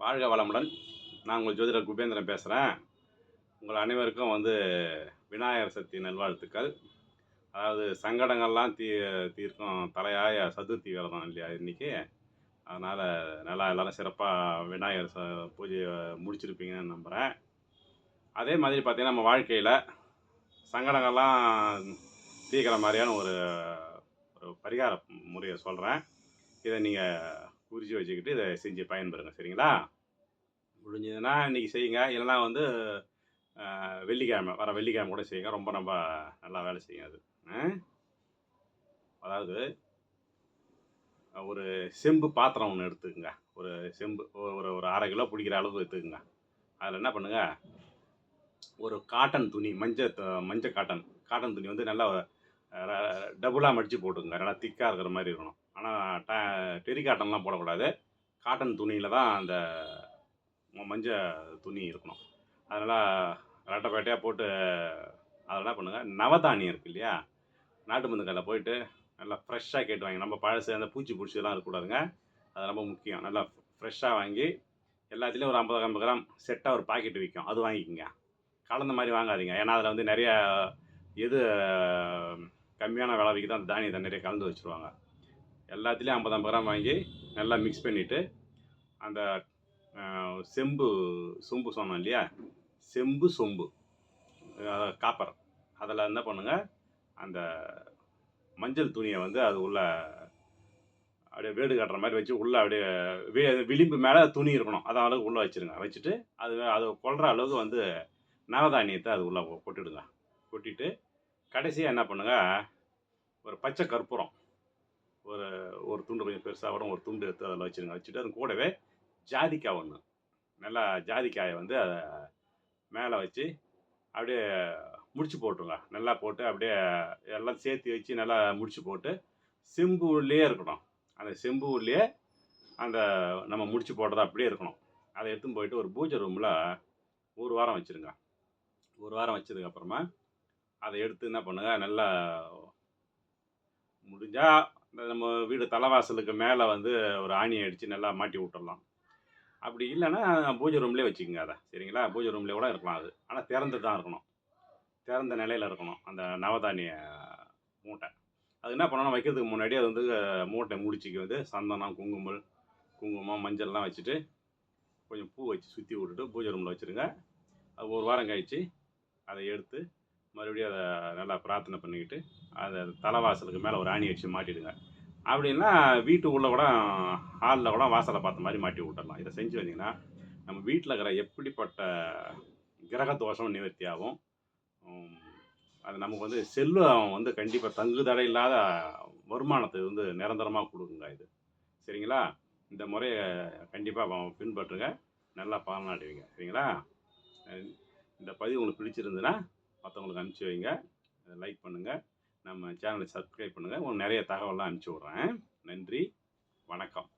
வாழ்க வளமுடன். நான் உங்கள் ஜோதிடர் குபேந்திரன் பேசுகிறேன் உங்கள் அனைவருக்கும் வந்து விநாயகர் சக்தி நல்வாழ்த்துக்கள். அதாவது சங்கடங்கள்லாம் தீ தீர்க்கும் தலையாய சதுர்த்தி விரதம் இல்லையா இன்றைக்கி அதனால் நல்லா எல்லோரும் சிறப்பாக விநாயகர் ச பூஜையை முடிச்சிருப்பீங்கன்னு நம்புகிறேன் அதே மாதிரி பார்த்திங்கன்னா நம்ம வாழ்க்கையில் சங்கடங்கள்லாம் தீர்க்கிற மாதிரியான ஒரு ஒரு பரிகார முறையை சொல்கிறேன் இதை நீங்கள் குறித்து வச்சுக்கிட்டு இதை செஞ்சு பயன்பெறுங்க சரிங்களா? முடிஞ்சதுன்னா இன்றைக்கி செய்யுங்க. இல்லைனா வந்து வெள்ளிக்கிழமை வர வெள்ளிக்கிழமை கூட செய்யுங்க. ரொம்ப ரொம்ப நல்லா வேலை செய்யும் அது. அதாவது ஒரு செம்பு பாத்திரம் ஒன்று எடுத்துக்கோங்க. ஒரு செம்பு ஒரு ஒரு- ஒரு அரை கிலோ பிடிக்கிற அளவு எடுத்துக்கோங்க. அதில் என்ன பண்ணுங்க? ஒரு காட்டன் துணி மஞ்சள் த- மஞ்சள் காட்டன் காட்டன் துணி வந்து நல்லா டபுளாக மடித்து போட்டுக்கோங்க. நல்லா திக்காக இருக்கிற மாதிரி இருக்கணும். ஆனால் ட டெரி காட்டன்லாம் போடக்கூடாது. காட்டன் துணியில் தான் அந்த மஞ்சள் துணி இருக்கணும். அதனால் ரெட்டைப்பேட்டையாக போட்டு அதெல்லாம் என்ன பண்ணுங்கள் நவதானியம் இருக்கு இல்லையா? நாட்டு மருந்து கடையில் போயிட்டு நல்லா ஃப்ரெஷ்ஷாக கேட்டு வாங்கி நம்ம பழசு அந்த பூச்சி பூச்சிலாம் இருக்கக்கூடாதுங்க. அது ரொம்ப முக்கியம். நல்லா ஃப்ரெஷ்ஷாக வாங்கி எல்லாத்துலேயும் ஒரு ஐம்பது ஐம்பது கிராம் செட்டாக ஒரு பாக்கெட் விற்கும் அது வாங்கிக்கோங்க. கலந்த மாதிரி வாங்காதீங்க. ஏன்னா அதில் வந்து நிறையா எது கம்மியான விலை விற்கிதோ அந்த தானியத்தை நிறைய கலந்து வச்சுருவாங்க. எல்லாத்துலேயும் ஐம்பது ஐம்பது கிராம் வாங்கி நல்லா மிக்ஸ் பண்ணிவிட்டு அந்த செம்பு சொம்பு சொன்னோம் இல்லையா? செம்பு சொம்பு காப்பர். அதில் என்ன பண்ணுங்கள் அந்த மஞ்சள் துணியை வந்து அது உள்ள அப்படியே வேடு கட்டுற மாதிரி வச்சு உள்ளே அப்படியே வி- விளிம்பு மேலே துணி இருக்கணும். அதான் அளவுக்கு உள்ளே வச்சுருங்க. வச்சுட்டு அது அது கொள்கிற அளவுக்கு வந்து நவதானியத்தை அது உள்ளே கொட்டிடுங்க. கொட்டிட்டு கடைசியாக என்ன பண்ணுங்கள் ஒரு பச்சை கற்பூரம். ஒரு ஒரு துண்டு கொஞ்சம் பெருசாக வரும் ஒரு துண்டு எடுத்து அதில் வச்சுருங்க. வச்சுட்டு அது கூடவே ஜாதிக்காய் ஒன்று நல்லா ஜாதிக்காயை வந்து அதை மேலே வச்சு அப்படியே முடிச்சு போட்டுருங்க. நல்லா போட்டு அப்படியே எல்லாம் சேர்த்து வச்சு நல்லா முடிச்சு போட்டு செம்பு உள்ளே இருக்கணும். அந்த செம்பு உள்ளே அந்த நம்ம முடிச்சு போட்டது அப்படியே இருக்கணும். அதை எடுத்துன்னு போயிட்டு ஒரு பூஜை ரூமில் ஒரு வாரம் வச்சுருங்க. ஒரு வாரம் வச்சதுக்கப்புறமா அதை எடுத்து என்ன பண்ணுங்க? நல்லா முடிஞ்சால் நம்ம வீடு தலைவாசலுக்கு மேலே வந்து ஒரு ஆணியை அடித்து நல்லா மாட்டி விட்டுடலாம் அப்படி இல்லைன்னா பூஜை ரூம்லேயே வச்சுக்கோங்க அதை சரிங்களா? பூஜை ரூம்லேயே கூட இருக்கலாம் அது. ஆனால் திறந்து தான் இருக்கணும். திறந்த நிலையில் இருக்கணும் அந்த நவதானிய மூட்டை. அது என்ன பண்ணணும்? வைக்கிறதுக்கு முன்னாடி அது வந்து மூட்டை முடிச்சுக்கு வந்து சந்தனம் குங்குமம் குங்குமம் மஞ்சள்லாம் வச்சுட்டு கொஞ்சம் பூ வச்சு சுற்றி விட்டுட்டு பூஜை ரூமில் வச்சுருங்க. அது ஒரு வாரம் கழித்து அதை எடுத்து மறுபடியும் அதை நல்லா பிரார்த்தனை பண்ணிக்கிட்டு அதை தலைவாசலுக்கு மேலே ஒரு ஆணி வச்சு மாட்டிடுங்க. அப்படின்னா வீட்டுக்குள்ளே கூட ஹாலில் கூட வாசலை பார்த்த மாதிரி மாட்டி விட்டுடலாம். இதை செஞ்சு வந்தீங்கன்னா நம்ம வீட்டில் இருக்கிற எப்படிப்பட்ட கிரக தோஷம் நிவர்த்தி ஆகும். அது நமக்கு வந்து செல்வம் வந்து கண்டிப்பாக தங்குதடை இல்லாத வருமானத்தை வந்து நிரந்தரமாக கொடுக்குங்க இது. சரிங்களா? இந்த முறையை கண்டிப்பாக பின்பற்றுங்க. நல்லா பலனடைவீங்க சரிங்களா? இந்த பதிவு உங்களுக்கு பிடிச்சிருந்துன்னா மற்றவங்களுக்கு அனுப்பிச்சி வைங்க. லைக் பண்ணுங்கள் நம்ம சேனலை சப்ஸ்கிரைப் பண்ணுங்கள் உங்களுக்கு நிறைய தகவலாம் அனுப்பிச்சி விட்றேன். நன்றி. வணக்கம்.